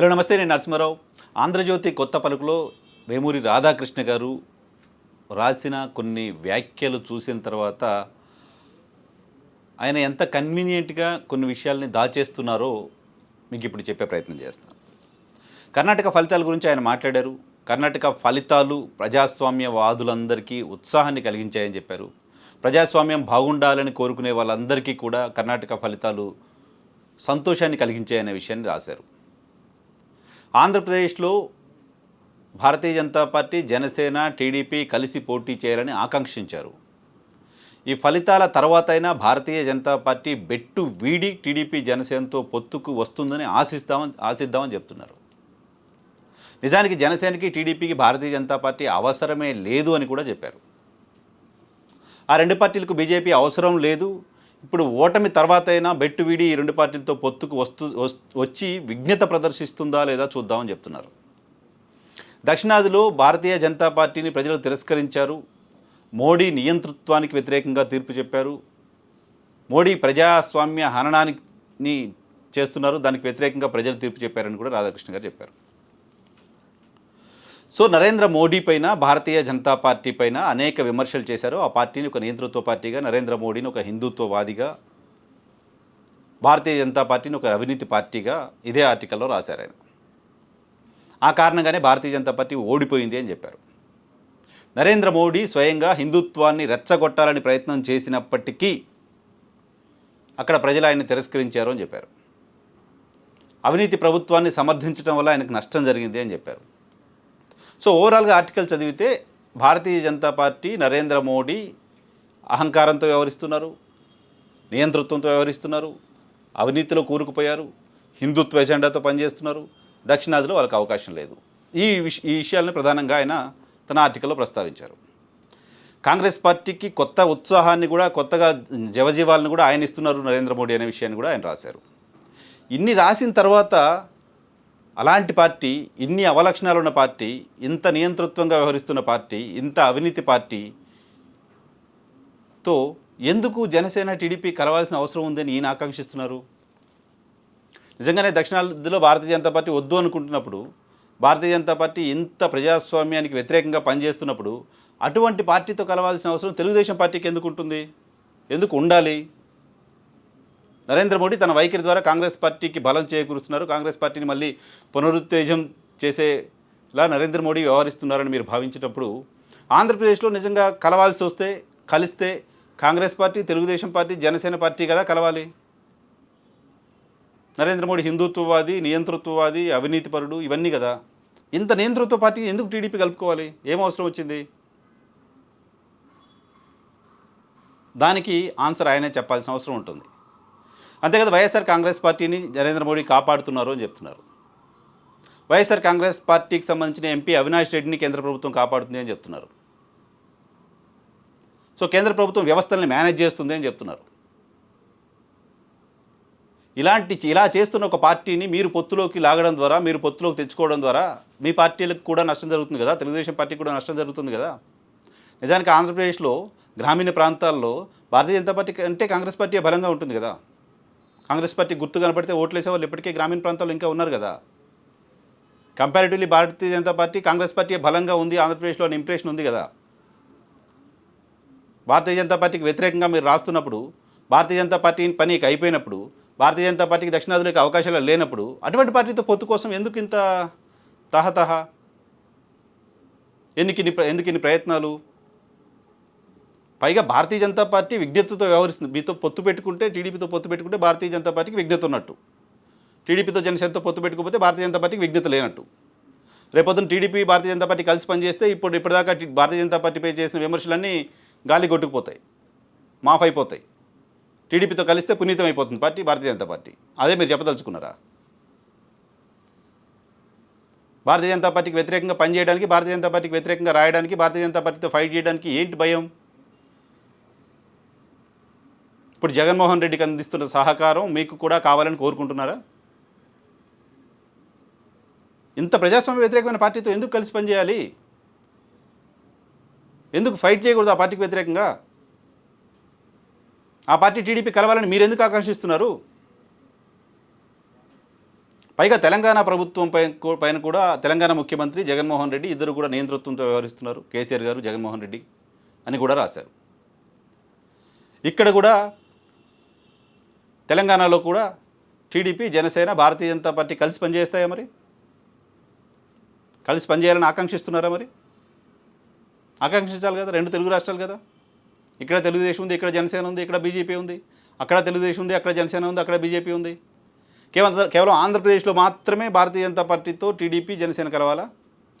Hello నమస్తే నేను నరసింహారావు. ఆంధ్రజ్యోతి కొత్త పలుకులో వేమూరి రాధాకృష్ణ గారు రాసిన కొన్ని వ్యాఖ్యలు చూసిన తర్వాత ఆయన ఎంత కన్వీనియంట్గా కొన్ని విషయాల్ని దాచేస్తున్నారో మీకు ఇప్పుడు చెప్పే ప్రయత్నం చేస్తాను. కర్ణాటక ఫలితాల గురించి ఆయన మాట్లాడారు. కర్ణాటక ఫలితాలు ప్రజాస్వామ్యవాదులందరికీ ఉత్సాహాన్ని కలిగించాయని చెప్పారు. ప్రజాస్వామ్యం బాగుండాలని కోరుకునే వాళ్ళందరికీ కూడా కర్ణాటక ఫలితాలు సంతోషాన్ని కలిగించాయనే విషయాన్ని రాశారు. ఆంధ్రప్రదేశ్లో భారతీయ జనతా పార్టీ జనసేన టీడీపీ కలిసి పోటీ చేయాలని ఆకాంక్షించారు. ఈ ఫలితాల తర్వాత అయినా భారతీయ జనతా పార్టీ బెట్టు వీడి టీడీపీ జనసేనతో పొత్తుకు వస్తుందని ఆశిస్తామని ఆశిద్దామని చెప్తున్నారు. నిజానికి జనసేనకి టీడీపీకి భారతీయ జనతా పార్టీ అవసరమే లేదు అని కూడా చెప్పారు. ఆ రెండు పార్టీలకు బీజేపీ అవసరం లేదు ఇప్పుడు ఓటమి తర్వాత అయినా బెట్టు వీడి ఈ రెండు పార్టీలతో పొత్తుకు వస్తు వచ్చి విఘ్నత ప్రదర్శిస్తుందా లేదా చూద్దామని చెప్తున్నారు. దక్షిణాదిలో భారతీయ జనతా పార్టీని ప్రజలు తిరస్కరించారు. మోడీ నియంతృత్వానికి వ్యతిరేకంగా తీర్పు చెప్పారు. మోడీ ప్రజాస్వామ్య హననాన్ని చేస్తున్నారు. దానికి వ్యతిరేకంగా ప్రజలు తీర్పు చెప్పారని కూడా రాధాకృష్ణ గారు చెప్పారు. సో నరేంద్ర మోడీ పైన భారతీయ జనతా పార్టీ పైన అనేక విమర్శలు చేశారు. ఆ పార్టీని ఒక నియంతృత్వ పార్టీగా నరేంద్ర మోడీని ఒక హిందుత్వవాదిగా భారతీయ జనతా పార్టీని ఒక అవినీతి పార్టీగా ఇదే ఆర్టికల్లో రాశారు ఆయన. ఆ కారణంగానే భారతీయ జనతా పార్టీ ఓడిపోయింది అని చెప్పారు. నరేంద్ర మోడీ స్వయంగా హిందుత్వాన్ని రెచ్చగొట్టాలని ప్రయత్నం చేసినప్పటికీ అక్కడ ప్రజలు ఆయన్ని తిరస్కరించారు అని చెప్పారు. అవినీతి ప్రభుత్వాన్ని సమర్థించడం వల్ల ఆయనకు నష్టం జరిగింది అని చెప్పారు. సో ఓవరాల్గా ఆర్టికల్ చదివితే భారతీయ జనతా పార్టీ నరేంద్ర మోడీ అహంకారంతో వ్యవహరిస్తున్నారు నియంతృత్వంతో వ్యవహరిస్తున్నారు అవినీతిలో కూరుకుపోయారు హిందుత్వ ఎజెండాతో పనిచేస్తున్నారు. దక్షిణాదిలో వాళ్ళకి అవకాశం లేదు. ఈ విష ఈ విషయాలను ప్రధానంగా ఆయన తన ఆర్టికల్లో ప్రస్తావించారు. కాంగ్రెస్ పార్టీకి కొత్త ఉత్సాహాన్ని కూడా కొత్తగా జవజీవాలను కూడా ఆయన ఇస్తున్నారు నరేంద్ర మోడీ అనే విషయాన్ని కూడా ఆయన రాశారు. ఇన్ని రాసిన తర్వాత అలాంటి పార్టీ ఇన్ని అవలక్షణాలు ఉన్న పార్టీ ఇంత నియంతృత్వంగా వ్యవహరిస్తున్న పార్టీ ఇంత అవినీతి పార్టీతో ఎందుకు జనసేన టీడీపీ కలవాల్సిన అవసరం ఉందని ఈయన ఆకాంక్షిస్తున్నారు? నిజంగానే దక్షిణాదిలో భారతీయ జనతా పార్టీ వద్దు అనుకుంటున్నప్పుడు భారతీయ జనతా పార్టీ ఇంత ప్రజాస్వామ్యానికి వ్యతిరేకంగా పనిచేస్తున్నప్పుడు అటువంటి పార్టీతో కలవాల్సిన అవసరం తెలుగుదేశం పార్టీకి ఎందుకు ఉంటుంది? ఎందుకు ఉండాలి? నరేంద్ర మోడీ తన వైఖరి ద్వారా కాంగ్రెస్ పార్టీకి బలం చేకూరుస్తున్నారు. కాంగ్రెస్ పార్టీని మళ్ళీ పునరుత్తేజం చేసేలా నరేంద్ర మోడీ వ్యవహరిస్తున్నారని మీరు భావించేటప్పుడు ఆంధ్రప్రదేశ్లో నిజంగా కలవాల్సి వస్తే కలిస్తే Congress party Telugu Desam party Janasena party కదా కలవాలి. నరేంద్ర మోడీ హిందుత్వవాది నియంతృత్వవాది అవినీతిపరుడు ఇవన్నీ కదా. ఇంత నియంతృత్వ పార్టీ ఎందుకు టీడీపీ కలుపుకోవాలి? ఏం అవసరం వచ్చింది? దానికి ఆన్సర్ ఆయనే చెప్పాల్సిన అవసరం ఉంటుంది. అంతేకాదు వైఎస్ఆర్ కాంగ్రెస్ పార్టీని నరేంద్ర మోడీ కాపాడుతున్నారు అని చెప్తున్నారు. వైఎస్ఆర్ కాంగ్రెస్ పార్టీకి సంబంధించిన ఎంపీ అవినాష్ రెడ్డిని కేంద్ర ప్రభుత్వం కాపాడుతుంది అని చెప్తున్నారు. సో కేంద్ర ప్రభుత్వం వ్యవస్థల్ని మేనేజ్ చేస్తుంది అని చెప్తున్నారు. ఇలాంటి ఇలా చేస్తున్న ఒక పార్టీని మీరు పొత్తులోకి లాగడం ద్వారా మీరు పొత్తులోకి తెచ్చుకోవడం ద్వారా మీ పార్టీలకు కూడా నష్టం జరుగుతుంది కదా? తెలుగుదేశం పార్టీకి కూడా నష్టం జరుగుతుంది కదా? నిజానికి ఆంధ్రప్రదేశ్లో గ్రామీణ ప్రాంతాల్లో భారతీయ జనతా పార్టీ అంటే కాంగ్రెస్ పార్టీ బలంగా ఉంటుంది కదా? కాంగ్రెస్ పార్టీ గుర్తు కనపడితే ఓట్లు వేసే వాళ్ళు ఇప్పటికే గ్రామీణ ప్రాంతాల్లో ఇంకా ఉన్నారు కదా. Comparatively Bharatiya Janata party Congress party బలంగా ఉంది ఆంధ్రప్రదేశ్లో అనే ఇంప్రెషన్ ఉంది కదా. భారతీయ జనతా పార్టీకి వ్యతిరేకంగా మీరు రాస్తున్నప్పుడు భారతీయ జనతా పార్టీ పనికి అయిపోయినప్పుడు భారతీయ జనతా పార్టీకి దక్షిణాదిలోకి అవకాశాలు లేనప్పుడు అటువంటి పార్టీతో పొత్తు కోసం ఎందుకు ఇంత తహతహ? ఎందుకు ఇన్ని ప్ర- ఎందుకు ఇన్ని ప్రయత్నాలు? పైగా భారతీయ జనతా పార్టీ విజ్ఞతతో వ్యవహరిస్తుంది. మీతో పొత్తు పెట్టుకుంటే టీడీపీతో పొత్తు పెట్టుకుంటే భారతీయ జనతా పార్టీకి విజ్ఞత ఉన్నట్టు. టీడీపీతో జనసేనతో పొత్తు పెట్టుకోకపోతే భారతీయ జనతా పార్టీకి విజ్ఞత లేనట్టు. రేపొద్దున టీడీపీ భారతీయ జనతా పార్టీ కలిసి పనిచేస్తే ఇప్పుడు ఇప్పటిదాకా భారతీయ జనతా పార్టీపై చేసిన విమర్శలన్నీ గాలి కొట్టుకుపోతాయి. మాఫ్ అయిపోతాయి. టీడీపీతో కలిస్తే పునీతం అయిపోతుంది పార్టీ భారతీయ జనతా పార్టీ. అదే మీరు చెప్పదలుచుకున్నారా? భారతీయ జనతా పార్టీకి వ్యతిరేకంగా పనిచేయడానికి భారతీయ జనతా పార్టీకి వ్యతిరేకంగా రాయడానికి భారతీయ జనతా పార్టీతో ఫైట్ చేయడానికి ఏంటి భయం? ఇప్పుడు జగన్మోహన్ రెడ్డికి అందిస్తున్న సహకారం మీకు కూడా కావాలని కోరుకుంటున్నారా? ఇంత ప్రజాస్వామ్య వ్యతిరేకమైన పార్టీతో ఎందుకు కలిసి పనిచేయాలి? ఎందుకు ఫైట్ చేయకూడదు ఆ పార్టీకి వ్యతిరేకంగా? ఆ పార్టీ టీడీపీ కలవాలని మీరు ఎందుకు ఆకాంక్షిస్తున్నారు? పైగా తెలంగాణ ప్రభుత్వం పై- పైన కూడా తెలంగాణ ముఖ్యమంత్రి జగన్మోహన్ రెడ్డి ఇద్దరు కూడా నియంతృత్వంతో వ్యవహరిస్తున్నారు. కేసీఆర్ గారు జగన్మోహన్ రెడ్డి అని కూడా రాశారు. ఇక్కడ కూడా తెలంగాణలో కూడా టీడీపీ జనసేన భారతీయ జనతా పార్టీ కలిసి పనిచేస్తాయా మరి? కలిసి పనిచేయాలని ఆకాంక్షిస్తున్నారా మరి? ఆకాంక్షించాలి కదా రెండు తెలుగు రాష్ట్రాలు కదా. ఇక్కడ తెలుగుదేశం ఉంది ఇక్కడ జనసేన ఉంది ఇక్కడ బీజేపీ ఉంది. అక్కడ తెలుగుదేశం ఉంది అక్కడ జనసేన ఉంది అక్కడ బీజేపీ ఉంది. కేవలం కేవలం ఆంధ్రప్రదేశ్లో మాత్రమే భారతీయ జనతా పార్టీతో టీడీపీ జనసేన కలవాలా?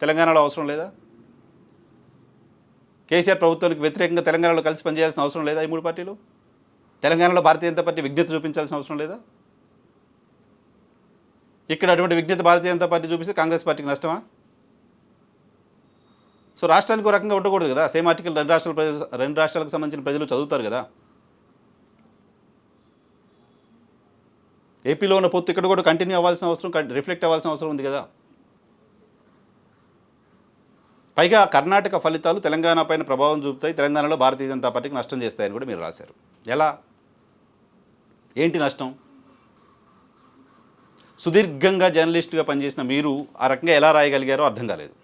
తెలంగాణలో అవసరం లేదా? కేసీఆర్ ప్రభుత్వానికి వ్యతిరేకంగా తెలంగాణలో కలిసి పనిచేయాల్సిన అవసరం లేదా ఈ మూడు పార్టీలు? తెలంగాణలో భారతీయ జనతా పార్టీ విజ్ఞత చూపించాల్సిన అవసరం లేదా? ఇక్కడ అటువంటి విజ్ఞత భారతీయ జనతా పార్టీ చూపిస్తే కాంగ్రెస్ పార్టీకి నష్టమా? సో రాష్ట్రానికి ఒక రకంగా ఉండకూడదు కదా. సేమ్ ఆర్టికల్ రెండు రాష్ట్రాల ప్రజలు రెండు రాష్ట్రాలకు సంబంధించిన ప్రజలు చదువుతారు కదా. ఏపీలో ఉన్న పొత్తు ఇక్కడ కూడా కంటిన్యూ అవ్వాల్సిన అవసరం రిఫ్లెక్ట్ అవ్వాల్సిన అవసరం ఉంది కదా. పైగా కర్ణాటక ఫలితాలు తెలంగాణ పైన ప్రభావం చూపుతాయి. తెలంగాణలో భారతీయ జనతా పార్టీకి నష్టం చేస్తాయని కూడా మీరు రాశారు. ఎలా? ఏంటి నష్టం? సుదీర్ఘంగా జర్నలిస్ట్గా పనిచేసిన మీరు ఆ రకంగా ఎలా రాయగలిగారో అర్థం కాలేదు.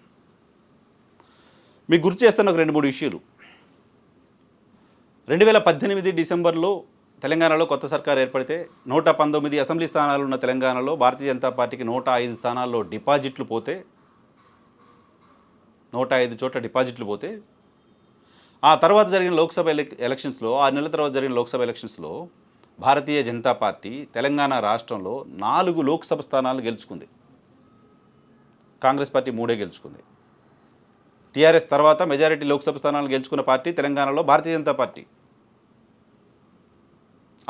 మీకు గుర్తు చేస్తాను ఒక రెండు మూడు విషయాలు రెండు వేల పద్దెనిమిది డిసెంబర్లో తెలంగాణలో కొత్త సర్కార్ ఏర్పడితే నూట పంతొమ్మిది అసెంబ్లీ స్థానాలు ఉన్న తెలంగాణలో భారతీయ జనతా పార్టీకి నూట ఐదు స్థానాల్లో డిపాజిట్లు పోతే నూట ఐదు చోట్ల డిపాజిట్లు పోతే ఆ తర్వాత జరిగిన లోక్సభ ఎలక్ ఎలక్షన్స్లో ఆరు నెలల తర్వాత జరిగిన లోక్సభ ఎలక్షన్స్లో భారతీయ జనతా పార్టీ తెలంగాణ రాష్ట్రంలో నాలుగు లోక్సభ స్థానాలు గెలుచుకుంది. కాంగ్రెస్ పార్టీ మూడే గెలుచుకుంది. టీఆర్ఎస్ తర్వాత మెజారిటీ లోక్సభ స్థానాలు గెలుచుకున్న పార్టీ తెలంగాణలో భారతీయ జనతా పార్టీ.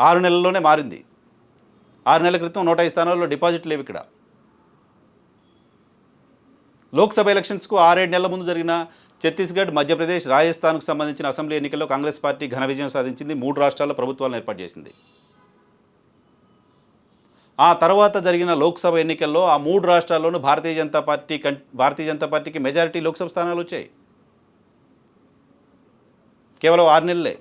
ఆరు నెలల్లోనే మారింది. ఆరు నెలల క్రితం నూట ఐదు స్థానాల్లో డిపాజిట్ లేవు ఇక్కడ. లోక్సభ ఎలక్షన్స్కు ఆరేడు నెలల ముందు జరిగిన ఛత్తీస్గఢ్ మధ్యప్రదేశ్ రాజస్థాన్కు సంబంధించిన అసెంబ్లీ ఎన్నికల్లో కాంగ్రెస్ పార్టీ ఘన విజయం సాధించింది. మూడు రాష్ట్రాల్లో ప్రభుత్వాలను ఏర్పాటు చేసింది. ఆ తర్వాత జరిగిన లోక్సభ ఎన్నికల్లో ఆ మూడు రాష్ట్రాల్లోనూ భారతీయ జనతా పార్టీ కం భారతీయ జనతా పార్టీకి మెజారిటీ లోక్సభ స్థానాలు వచ్చాయి. కేవలం ఆరు నెలలే.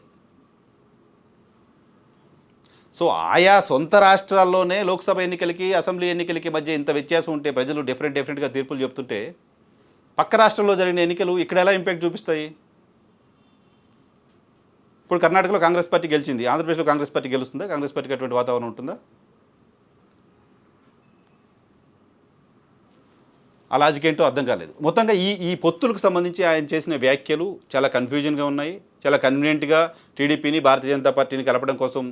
సో ఆయా సొంత రాష్ట్రాల్లోనే లోక్సభ ఎన్నికలకి అసెంబ్లీ ఎన్నికలకి మధ్య ఇంత వ్యత్యాసం ఉంటే ప్రజలు డిఫరెంట్ డిఫరెంట్గా తీర్పులు చెప్తుంటే పక్క రాష్ట్రంలో జరిగిన ఎన్నికలు ఇక్కడ ఎలా ఇంపాక్ట్ చూపిస్తాయి? ఇప్పుడు కర్ణాటకలో కాంగ్రెస్ పార్టీ గెలిచింది ఆంధ్రప్రదేశ్లో కాంగ్రెస్ పార్టీ గెలుస్తుందా? కాంగ్రెస్ పార్టీకి అటువంటి వాతావరణం ఉంటుందా? ఆ లాజిక్ ఏంటో అర్థం కాలేదు. మొత్తంగా ఈ ఈ పొత్తులకు సంబంధించి ఆయన చేసిన వ్యాఖ్యలు చాలా కన్ఫ్యూజన్గా ఉన్నాయి. చాలా కన్వీనియంట్గా టీడీపీని భారతీయ జనతా పార్టీని కలపడం కోసం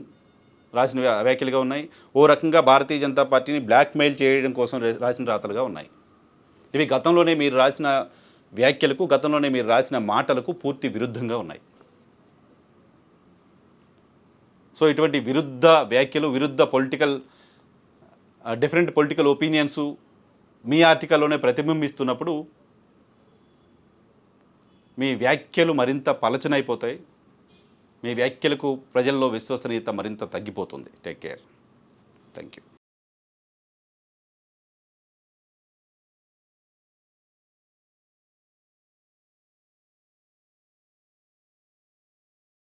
రాసిన వ్యాఖ్యలుగా ఉన్నాయి. ఓ రకంగా భారతీయ జనతా పార్టీని బ్లాక్మెయిల్ చేయడం కోసం రాసిన రాతలుగా ఉన్నాయి. ఇవి గతంలోనే మీరు రాసిన వ్యాఖ్యలకు గతంలోనే మీరు రాసిన మాటలకు పూర్తి విరుద్ధంగా ఉన్నాయి. సో ఇటువంటి విరుద్ధ వ్యాఖ్యలు విరుద్ధ పొలిటికల్ డిఫరెంట్ పొలిటికల్ ఒపీనియన్స్ మీ ఆర్టికల్లోనే ప్రతిబింబిస్తున్నప్పుడు మీ వ్యాఖ్యలు మరింత పలచనైపోతాయి. మీ వ్యాఖ్యలకు ప్రజల్లో విశ్వసనీయత మరింత తగ్గిపోతుంది. Take care thank you